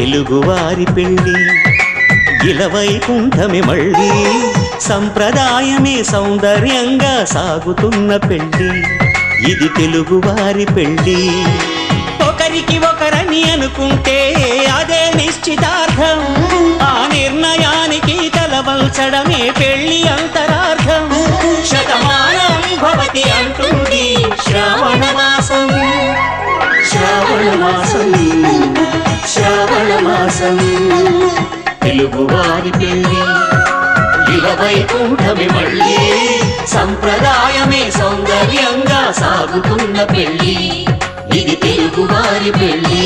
తెలుగువారి పెళ్ళి. ఇలవైకుంఠమే మళ్ళీ సంప్రదాయమే సౌందర్యంగా సాగుతున్న పెళ్ళి. ఇది తెలుగువారి పెళ్ళి. ఒకరికి ఒకరని అనుకుంటే అదే నిశ్చితార్థం. ఆ నిర్ణయానికి తలవల్చడమే పెళ్ళి అంతరార్థం. శతమానం భవతి అంటుంది శ్రావణ మాసం. శ్రావణ మాసం. శ్రావణ మాసం తెలుగువారి పెళ్ళి ఇలవైకుంఠమి మళ్ళీ. సంప్రదాయమే సౌందర్యంగా సాగుతున్న పెళ్ళి ఇది తెలుగువారి పెళ్ళి